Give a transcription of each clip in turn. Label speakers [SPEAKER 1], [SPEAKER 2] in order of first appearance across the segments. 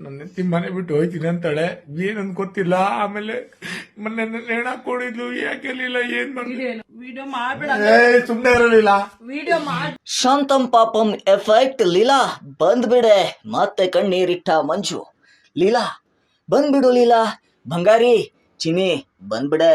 [SPEAKER 1] ನನ್ನ ಹೆಂಡತಿ ಮನೆ ಬಿಟ್ಟು ಹೋಯ್ತೀನಿ ಅಂತಾಳೆ. ಏನಂತ ಗೊತ್ತಿಲ್ಲ. ಆಮೇಲೆ ಮೊನ್ನೆ ನೇಣ ಹಾಕೊಂಡಿದ್ಲು ಯಾಕೆ ಏನ್ ಮಾಡಿ
[SPEAKER 2] ವಿಡಿಯೋ ಮಾಡ್ಬೇಡ.
[SPEAKER 1] ಸುಮ್ನೆ ಇರಲಿಲ್ಲ.
[SPEAKER 2] ವಿಡಿಯೋ ಮಾಡ್
[SPEAKER 3] ಶಾಂತಂ ಪಾಪಂ ಎಫೆಕ್ಟ್ ಲೀಲಾ. ಬಂದ್ಬಿಡೆ. ಮತ್ತೆ ಕಣ್ಣೀರಿಟ್ಟ ಮಂಜು. ಲೀಲಾ ಬಂದ್ಬಿಡು ಲೀಲಾ. ಬಂಗಾರಿ ಚಿನಿ ಬಂದ್ಬಿಡೆ.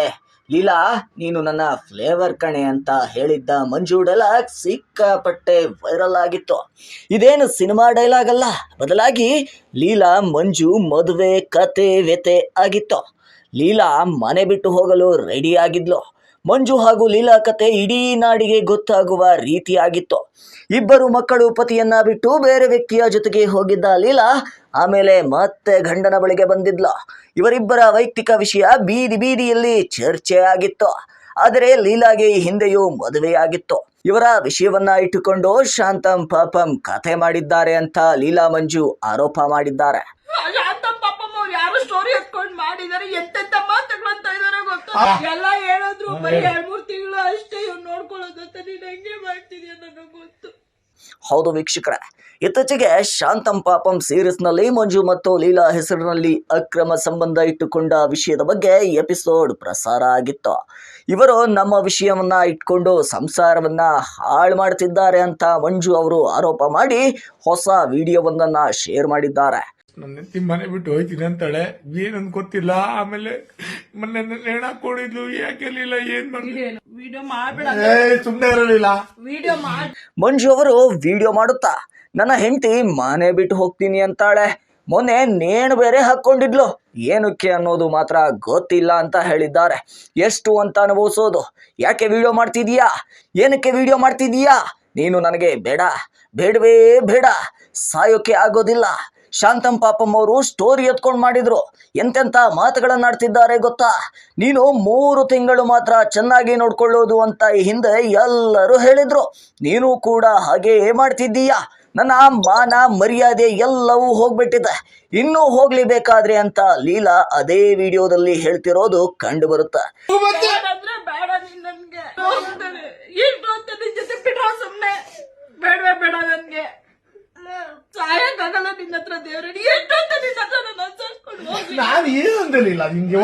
[SPEAKER 3] ಲೀಲಾ, ನೀನು ನನ್ನ ಫ್ಲೇವರ್ ಕಣೆ ಅಂತ ಹೇಳಿದ್ದ ಮಂಜು ಡೈಲಾಗ್ ಸಿಕ್ಕಾಪಟ್ಟೆ ವೈರಲ್ ಆಗಿತ್ತು. ಇದೇನು ಸಿನಿಮಾ ಡೈಲಾಗ್ ಅಲ್ಲ? ಬದಲಾಗಿ ಲೀಲಾ, ಮಂಜು ಮದುವೆ ಕತೆ ವ್ಯತೆ ಆಗಿತ್ತು. ಲೀಲಾ ಮನೆ ಬಿಟ್ಟು ಹೋಗಲು ರೆಡಿ ಆಗಿದ್ಲು. ಮಂಜು ಹಾಗೂ ಲೀಲಾ ಕತೆ ಇಡೀ ನಾಡಿಗೆ ಗೊತ್ತಾಗುವ ರೀತಿಯಾಗಿತ್ತು. ಇಬ್ಬರು ಮಕ್ಕಳು ಪತಿಯನ್ನ ಬಿಟ್ಟು ಬೇರೆ ವ್ಯಕ್ತಿಯ ಜೊತೆಗೆ ಹೋಗಿದ್ದ ಲೀಲಾ ಆಮೇಲೆ ಮತ್ತೆ ಗಂಡನ ಬಳಿಗೆ ಬಂದಿದ್ಲು. ಇವರಿಬ್ಬರ ವೈಯಕ್ತಿಕ ವಿಷಯ ಬೀದಿ ಬೀದಿಯಲ್ಲಿ ಚರ್ಚೆ ಆಗಿತ್ತು ಆದರೆ ಲೀಲಾಗೆ ಈ ಹಿಂದೆಯೂ ಮದುವೆಯಾಗಿತ್ತು. ಇವರ ವಿಷಯವನ್ನ ಇಟ್ಟುಕೊಂಡು ಶಾಂತಂ ಪಾಪಂ ಕಥೆ ಮಾಡಿದ್ದಾರೆ ಅಂತ ಲೀಲಾ ಮಂಜು ಆರೋಪ ಮಾಡಿದ್ದಾರೆ.
[SPEAKER 2] ಶಾಂತ
[SPEAKER 3] ಹೌದು ವೀಕ್ಷಕರ, ಇತ್ತೀಚೆಗೆ ಶಾಂತಂ ಪಾಪಂ ಸೀರೀಸ್ನಲ್ಲಿ ಮಂಜು ಮತ್ತು ಲೀಲಾ ಹೆಸರಿನಲ್ಲಿ ಅಕ್ರಮ ಸಂಬಂಧ ಇಟ್ಟುಕೊಂಡ ವಿಷಯದ ಬಗ್ಗೆ ಎಪಿಸೋಡ್ ಪ್ರಸಾರ ಆಗಿತ್ತು. ಇವರು ನಮ್ಮ ವಿಷಯವನ್ನ ಇಟ್ಕೊಂಡು ಸಂಸಾರವನ್ನ ಹಾಳು ಮಾಡ್ತಿದ್ದಾರೆ ಅಂತ ಮಂಜು ಅವರು ಆರೋಪ ಮಾಡಿ ಹೊಸ ವಿಡಿಯೋವೊಂದನ್ನು ಶೇರ್ ಮಾಡಿದ್ದಾರೆ.
[SPEAKER 1] ನನ್ನ ಹೆಂಡತಿ ಮನೆ ಬಿಟ್ಟು ಹೋಯ್ತೀನಿ ಅಂತಾಳೆ. ಏನಂತ ಗೊತ್ತಿಲ್ಲ. ಆಮೇಲೆ ಮೊನ್ನೆ ನೇಣ ಹಾಕೊಂಡಿದ್ಲು ಯಾಕೆ ಏನ್ ಮಾಡಿ
[SPEAKER 2] ವಿಡಿಯೋ ಮಾಡ್ಬೇಡ.
[SPEAKER 1] ಸುಮ್ನೆ ಇರಲಿಲ್ಲ.
[SPEAKER 2] ವಿಡಿಯೋ ಮಾಡ್
[SPEAKER 3] ಮಂಜು ಅವರು ವಿಡಿಯೋ ಮಾಡುತ್ತಾ? ನನ್ನ ಹೆಂಡತಿ ಮನೆ ಬಿಟ್ಟು ಹೋಗ್ತೀನಿ ಅಂತಾಳೆ. ಮೊನ್ನೆ ನೇಣು ಬೇರೆ ಹಾಕೊಂಡಿದ್ಲು ಏನಕ್ಕೆ ಅನ್ನೋದು ಮಾತ್ರ ಗೊತ್ತಿಲ್ಲ ಅಂತ ಹೇಳಿದ್ದಾರೆ. ಎಷ್ಟು ಅಂತ ಅನುಭವಿಸೋದು? ಯಾಕೆ ವಿಡಿಯೋ ಮಾಡ್ತಿದೀಯಾ ಏನಕ್ಕೆ ವಿಡಿಯೋ ಮಾಡ್ತಿದೀಯಾ ನೀನು ನನಗೆ ಬೇಡ. ಬೇಡವೇ ಬೇಡ. ಸಾಯೋಕೆ ಆಗೋದಿಲ್ಲ. ಶಾಂತಂ ಪಾಪಂ ಅವರು ಸ್ಟೋರಿ ಎತ್ಕೊಂಡು ಮಾಡಿದ್ರು. ಎಂತೆಂತ ಮಾತುಗಳನ್ನಾಡ್ತಿದ್ದಾರೆ ಗೊತ್ತಾ? ನೀನು ಮೂರು ತಿಂಗಳು ಮಾತ್ರ ಚೆನ್ನಾಗಿ ನೋಡ್ಕೊಳ್ಳೋದು ಅಂತ ಹಿಂದೆ ಎಲ್ಲರೂ ಹೇಳಿದರು. ನೀನು ಕೂಡ ಹಾಗೆಯೇ ಮಾಡ್ತಿದ್ದೀಯಾ? ನನ್ನ ಮಾನ ಮರ್ಯಾದೆ ಎಲ್ಲವೂ ಹೋಗ್ಬಿಟ್ಟಿದೆ. ಇನ್ನೂ ಹೋಗ್ಲಿಬೇಕಾದ್ರೆ ಅಂತ ಲೀಲಾ ಅದೇ ವಿಡಿಯೋದಲ್ಲಿ ಹೇಳ್ತಿರೋದು ಕಂಡು ಬರುತ್ತೆ
[SPEAKER 2] ಬೇಡ ನೀನ್ ನನ್ಗೆ ಹೋಗ್ತಾನೆ ಎಷ್ಟು ಅಂತ ನಿನ್ ಜೊತೆ ಬಿಡ ಸುಮ್ನೆ ಬೇಡವೇ ಬೇಡ ನನ್ಗೆ ಸಾಯಕ್ಕಾಗಲ್ಲ ನಿನ್ನ ಹತ್ರ ದೇವ್ರೆ ಎಷ್ಟು ಅಂತ ನಿನ್ನ ಹತ್ರ ನಾನು ಅನ್ಸರ್ಸ್ಕೊಂಡು ಹೋಗ್ಲಿ
[SPEAKER 1] ನಾನು ಏನು ಅಂದಲಿಲ್ಲ ನಿಂಗೆ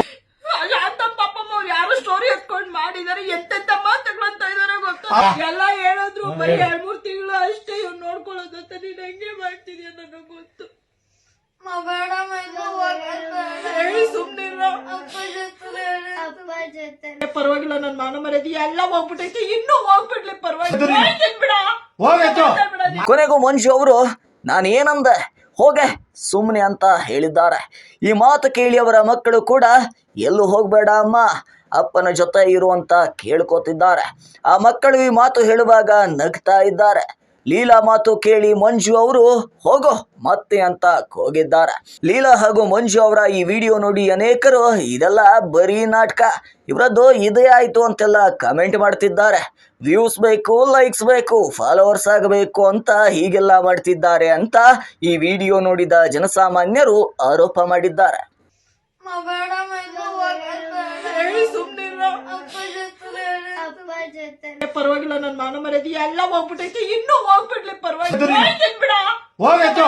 [SPEAKER 2] ಶಾಂತ ಪಾಪಮ್ಮ ಅವ್ರು ಯಾರು ಸ್ಟೋರಿ ಎತ್ಕೊಂಡ್ ಮಾಡಿದಾರೆ ಎಂತೆಂತ ಮಾತುಗಳಂತ ಇದಾರೆ ಗೊತ್ತಾ? ಎಲ್ಲ ಹೇಳಿದ್ರು ಬರೀ ಎರಡ್ ಮೂರ್ ತಿಂಗಳು ಅಷ್ಟೇ ಇವ್ರು ನೋಡ್ಕೊಳ್ಳೋದಂತ ನೀನ್ ಹೆಂಗೆ ಮಾಡ್ತಿದ್ಯಾ ನನಗೆ ಗೊತ್ತು. ಪರವಾಗಿಲ್ಲ ನನ್ನ ಮಾನ ಮರ್ಯಾದಿ ಎಲ್ಲ ಹೋಗ್ಬಿಟ್ಟೈತೆ ಇನ್ನೂ ಹೋಗ್ಬಿಡ್ಲಿ ಪರವಾಗಿಲ್ಲ.
[SPEAKER 3] ಕೊನೆಗೂ ಮನುಷ್ಯ ಅವರು ನಾನು ಏನಂದೆ ಹೋಗೆ ಸುಮ್ಮನೆ ಅಂತ ಹೇಳಿದ್ದಾರೆ. ಈ ಮಾತು ಕೇಳಿ ಅವರ ಮಕ್ಕಳು ಕೂಡ, ಎಲ್ಲೂ ಹೋಗಬೇಡ ಅಮ್ಮ, ಅಪ್ಪನ ಜೊತೆ ಇರುವಂತ ಕೇಳ್ಕೊತಿದ್ದಾರೆ. ಆ ಮಕ್ಕಳು ಈ ಮಾತು ಹೇಳುವಾಗ ನಗ್ತಾ ಇದ್ದಾರೆ. ಲೀಲಾ ಮಾತು ಕೇಳಿ ಮಂಜು ಅವರು ಹೋಗೋ ಮತ್ತೆ ಅಂತ ಹೋಗಿದ್ದಾರೆ ಲೀಲಾ ಹಾಗೂ ಮಂಜು ಅವರ ಈ ವಿಡಿಯೋ ನೋಡಿ ಅನೇಕರು ಇದೆಲ್ಲ ಬರೀ ನಾಟಕ. ಇವರದ್ದು ಇದೇ ಆಯ್ತು ಅಂತೆಲ್ಲ ಕಮೆಂಟ್ ಮಾಡ್ತಿದ್ದಾರೆ. ವ್ಯೂಸ್ ಬೇಕು ಲೈಕ್ಸ್ ಬೇಕು ಫಾಲೋವರ್ಸ್ ಆಗಬೇಕು ಅಂತ ಹೀಗೆಲ್ಲ ಮಾಡ್ತಿದ್ದಾರೆ ಅಂತ ಈ ವಿಡಿಯೋ ನೋಡಿದ ಜನಸಾಮಾನ್ಯರು ಆರೋಪ ಮಾಡಿದ್ದಾರೆ.
[SPEAKER 2] ಪರವಾಗಿಲ್ಲ ನನ್ನ ಮಾನ ಮರ್ಯಾದೆ ಎಲ್ಲ ಹೋಗ್ಬಿಟ್ಟೈತಿ ಇನ್ನೂ ಹೋಗ್ಬಿಡ್ಲಿ ಪರವಾಗಿಲ್ಲ.
[SPEAKER 1] ಹೋಗಾಯ್ತು